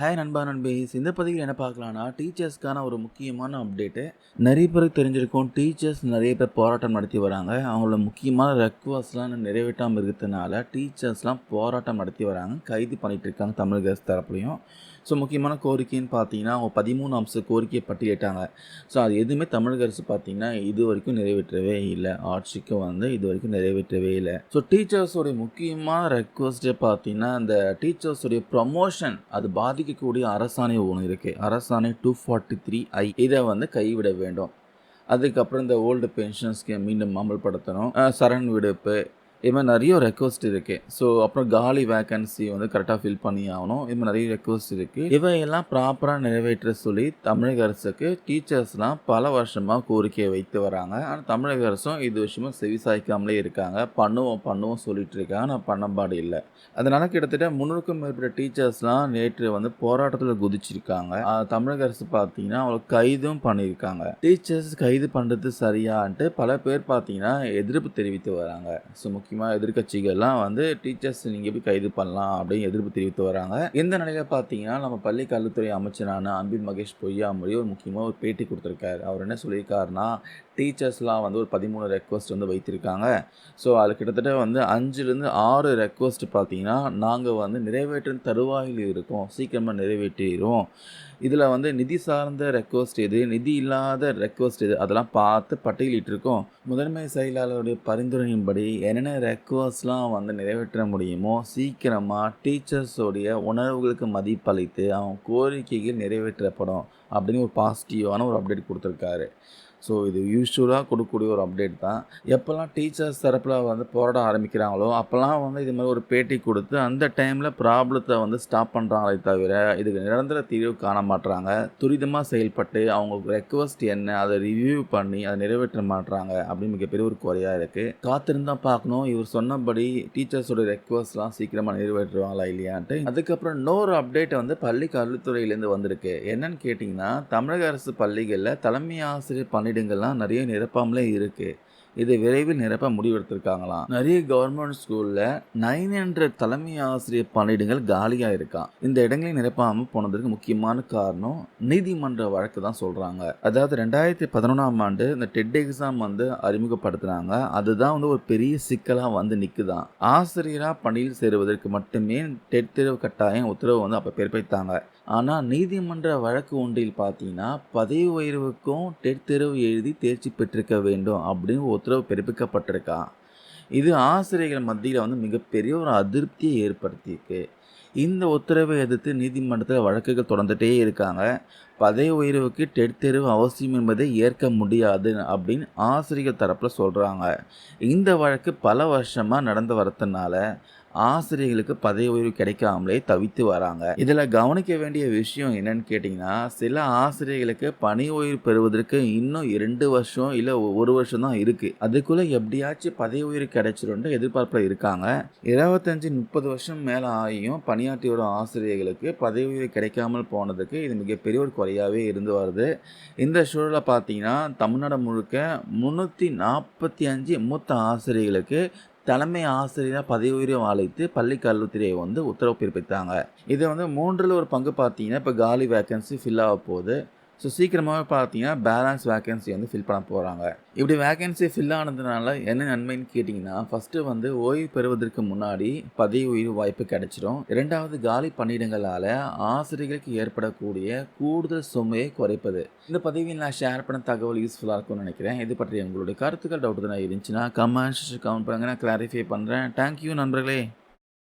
Hi நண்பா நண்பீஸ் இந்த பதிவில் என்ன பார்க்கலான்னா டீச்சர்ஸ்க்கான ஒரு முக்கியமான அப்டேட்டு நிறைய பேருக்கு தெரிஞ்சிருக்கும். டீச்சர்ஸ் நிறைய பேர் போராட்டம் நடத்தி வராங்க. அவங்களோட முக்கியமான ரெக்வஸ்ட்லாம் நிறைவேற்றாமல் இருக்கிறதுனால டீச்சர்ஸ்லாம் போராட்டம் நடத்தி வராங்க. கைது பண்ணிகிட்டு இருக்காங்க தமிழக அரசு தரப்புலையும். ஸோ முக்கியமான கோரிக்கைன்னு பார்த்தீங்கன்னா அவங்க பதிமூணு அம்ச கோரிக்கையை பட்டியலிட்டாங்க. ஸோ அது எதுவுமே தமிழக அரசு பார்த்தீங்கன்னா இது வரைக்கும் நிறைவேற்றவே இல்லை. ஆட்சிக்கு வந்து இது வரைக்கும் நிறைவேற்றவே இல்லை. ஸோ டீச்சர்ஸோடைய முக்கியமான ரெக்வஸ்ட்டே பார்த்தீங்கன்னா அந்த டீச்சர்ஸோடைய ப்ரமோஷன் அது பாதிக்கக்கூடிய அரசாணை ஒன்று இருக்குது அரசாணை டூ ஃபார்ட்டி த்ரீ ஐ இதை வந்து கைவிட வேண்டும். அதுக்கப்புறம் இந்த ஓல்டு பென்ஷன் ஸ்கீம் மீண்டும் அமல்படுத்தணும். சரண் விடுப்பு இது மாதிரி நிறைய ரெக்வஸ்ட் இருக்குது ஸோ அப்புறம் காலி வேக்கன்சி வந்து கரெக்டாக ஃபில் பண்ணி ஆகணும். இது மாதிரி நிறைய ரெக்வஸ்ட் இருக்குது இவையெல்லாம் ப்ராப்பராக நிறைவேற்ற சொல்லி தமிழக அரசுக்கு டீச்சர்ஸ்லாம் பல வருஷமாக கோரிக்கையை வைத்து வராங்க. ஆனால் தமிழக அரசும் இது விஷயமா செவிசாய்க்காமலே இருக்காங்க. பண்ணுவோம் பண்ணுவோம் சொல்லிட்டு இருக்காங்க. ஆனால் பண்ணம்பாடு இல்லை. அதனால் கிட்டத்தட்ட முன்னூறுக்கும் மேற்பட்ட டீச்சர்ஸ்லாம் நேற்று வந்து போராட்டத்தில் குதிச்சிருக்காங்க. தமிழக அரசு பார்த்தீங்கன்னா அவங்களை கைதும் பண்ணியிருக்காங்க. டீச்சர்ஸ் கைது பண்ணுறது சரியான்ட்டு பல பேர் பார்த்தீங்கன்னா எதிர்ப்பு தெரிவித்து வராங்க. ஸோ முக்கியமாக எதிர்க்கட்சிகள்லாம் வந்து டீச்சர்ஸ் நீங்கள் எப்படி கைது பண்ணலாம் அப்படின்னு எதிர்ப்பு தெரிவித்து வராங்க. இந்த நிலையில் பார்த்தீங்கன்னா நம்ம பள்ளி கல்வித்துறை அமைச்சரான அன்பில் மகேஷ் பொய்யாமொழி ஒரு முக்கியமாக ஒரு பேட்டி கொடுத்துருக்காரு. அவர் என்ன சொல்லியிருக்காருன்னா டீச்சர்ஸ்லாம் வந்து ஒரு பதிமூணு ரெக்வஸ்ட் வந்து வைத்திருக்காங்க. ஸோ அது கிட்டத்தட்ட வந்து அஞ்சுலேருந்து ஆறு ரெக்வஸ்ட் பார்த்தீங்கன்னா நாங்கள் வந்து நிறைவேற்றும் தருவாயில் இருக்கோம். சீக்கிரமாக நிறைவேற்றிடுவோம் இதில் வந்து நிதி சார்ந்த ரெக்வஸ்ட் எது நிதி இல்லாத ரெக்வஸ்ட் எது அதெல்லாம் பார்த்து பட்டியலிட்டிருக்கோம். முதன்மை செயலாளருடைய பரிந்துரையின்படி என்னென்ன ரெக்வஸ்ட்லாம் வந்து நிறைவேற்ற முடியுமோ? சீக்கிரமாக டீச்சர்ஸோடைய உணர்வுகளுக்கு மதிப்பளித்து அவங்க கோரிக்கைகள் நிறைவேற்றப்படும் அப்படின்னு ஒரு பாசிட்டிவான ஒரு அப்டேட் கொடுத்துருக்காரு. ஸோ இது யூஸ்வலாக கொடுக்கக்கூடிய ஒரு அப்டேட் தான். எப்போல்லாம் டீச்சர்ஸ் தரப்பில் வந்து போராட ஆரம்பிக்கிறாங்களோ அப்போல்லாம் வந்து இது மாதிரி ஒரு பேட்டி கொடுத்து அந்த டைமில் ப்ராப்ளத்தை வந்து ஸ்டாப் பண்ணுறாங்களே தவிர இதுக்கு நிரந்தர தீர்வு காண மாட்றாங்க. துரிதமாக செயல்பட்டு அவங்க ரெக்வஸ்ட் என்ன அதை ரிவ்யூ பண்ணி அதை நிறைவேற்ற மாட்றாங்க அப்படின்னு மிகப்பெரிய ஒரு குறையாக இருக்குது காத்திருந்தால் பார்க்கணும். இவர் சொன்னபடி டீச்சர்ஸோட ரெக்வஸ்ட்லாம் சீக்கிரமாக நிறைவேற்றுவாங்களா இல்லையான்ட்டு. அதுக்கப்புறம் இன்னொரு அப்டேட் வந்து பள்ளி கல்வித்துறையிலேருந்து வந்திருக்கு. என்னன்னு கேட்டிங்கன்னா தமிழக அரசு பள்ளிகளில் தலைமை ஆசிரியர் இடங்கள்லாம் நிறைய நிரப்பாமலே இருக்குது இதை விரைவில் நிரப்ப முடிவெடுத்திருக்காங்களாம். நிறைய கவர்மெண்ட் ஸ்கூலில் நைன் ஹண்ட்ரட் தலைமை ஆசிரியர் பணியிடங்கள் காலியாக இருக்கான் இந்த இடங்களை நிரப்பாமல் போனதற்கு முக்கியமான காரணம் நீதிமன்ற வழக்கு தான் சொல்கிறாங்க அதாவது ரெண்டாயிரத்தி பதினொன்றாம் ஆண்டு இந்த டெட் எக்ஸாம் வந்து அறிமுகப்படுத்துனாங்க. அதுதான் வந்து ஒரு பெரிய சிக்கலாக வந்து நிற்குதான் ஆசிரியராக பணியில் சேருவதற்கு மட்டுமே டெட் தேர்வு கட்டாயம் உத்தரவு வந்து அப்போ பிறப்பித்தாங்க. ஆனால் நீதிமன்ற வழக்கு ஒன்றில் பார்த்தீங்கன்னா பதவி உயர்வுக்கும் டெட் தேர்வு எழுதி தேர்ச்சி பெற்றிருக்க வேண்டும் அப்படின்னு உத்தரவு பிறப்பிக்கப்பட்டிருக்கா. இது ஆசிரியர்கள் மத்தியில் வந்து மிகப்பெரிய ஒரு அதிருப்தியை ஏற்படுத்தியிருக்கு. இந்த உத்தரவை எதிர்த்து நீதிமன்றத்தில் வழக்குகள் தொடர்ந்துகிட்டே இருக்காங்க. பதவி உயர்வுக்கு டெட் தேர்வு அவசியம் என்பதை ஏற்க முடியாது அப்படின்னு ஆசிரியர் தரப்பில் சொல்கிறாங்க இந்த வழக்கு பல வருஷமாக நடந்து வரதுனால ஆசிரியர்களுக்கு பதவி உயர்வு கிடைக்காமலே தவித்து வராங்க. இதில் கவனிக்க வேண்டிய விஷயம் என்னன்னு கேட்டிங்கன்னா சில ஆசிரியர்களுக்கு பணி உயர்வு பெறுவதற்கு இன்னும் இரண்டு வருஷம் இல்லை ஒரு வருஷம் தான் இருக்குது அதுக்குள்ளே எப்படியாச்சும் பதவி உயர்வு கிடைச்சிரும்னு எதிர்பார்ப்பில் இருக்காங்க. இருபத்தஞ்சி முப்பது வருஷம் மேலே ஆகியும் பணியாற்றி வரும் ஆசிரியர்களுக்கு பதவி உயர்வு கிடைக்காமல் போனதுக்கு இது மிகப்பெரிய ஒரு குறையாகவே இருந்து வருது. இந்த சூழலில் பார்த்தீங்கன்னா தமிழ்நாடு முழுக்க முந்நூற்றி நாற்பத்தி அஞ்சு மூத்த ஆசிரியர்களுக்கு தலைமை ஆசிரியராக பதவி உயர்வு அழைத்து பள்ளி கல்வித்துறையை வந்து உத்தரவு பிறப்பித்தாங்க. இது வந்து மூன்றில் ஒரு பங்கு பார்த்தீங்கன்னா இப்போ காலி வேக்கன்சி ஃபில் ஆக போகுது. ஸோ சீக்கிரமாகவே பார்த்தீங்கன்னா பேலன்ஸ் வேகன்சி வந்து ஃபில் பண்ண போகிறாங்க இப்படி வேக்கன்சி ஃபில் ஆனதுனால என்ன நன்மைன்னு கேட்டிங்கன்னா ஃபஸ்ட்டு வந்து ஓய்வு பெறுவதற்கு முன்னாடி பதவி உயிர் வாய்ப்பு கிடைச்சிடும் இரண்டாவது காலி பணியிடங்களால் ஆசிரியர்களுக்கு ஏற்படக்கூடிய கூடுதல் சுமையை குறைப்பது. இந்த பதவியில் நான் ஷேர் பண்ண தகவல் யூஸ்ஃபுல்லாக இருக்கும்னு நினைக்கிறேன். இது பற்றி உங்களுடைய கருத்துக்கள் டவுட் தான் இருந்துச்சுன்னா கமெண்ட்ஸ் கமெண்ட் பண்ணுங்க. நான் கிளாரிஃபை பண்ணுறேன் தேங்க்யூ நண்பர்களே.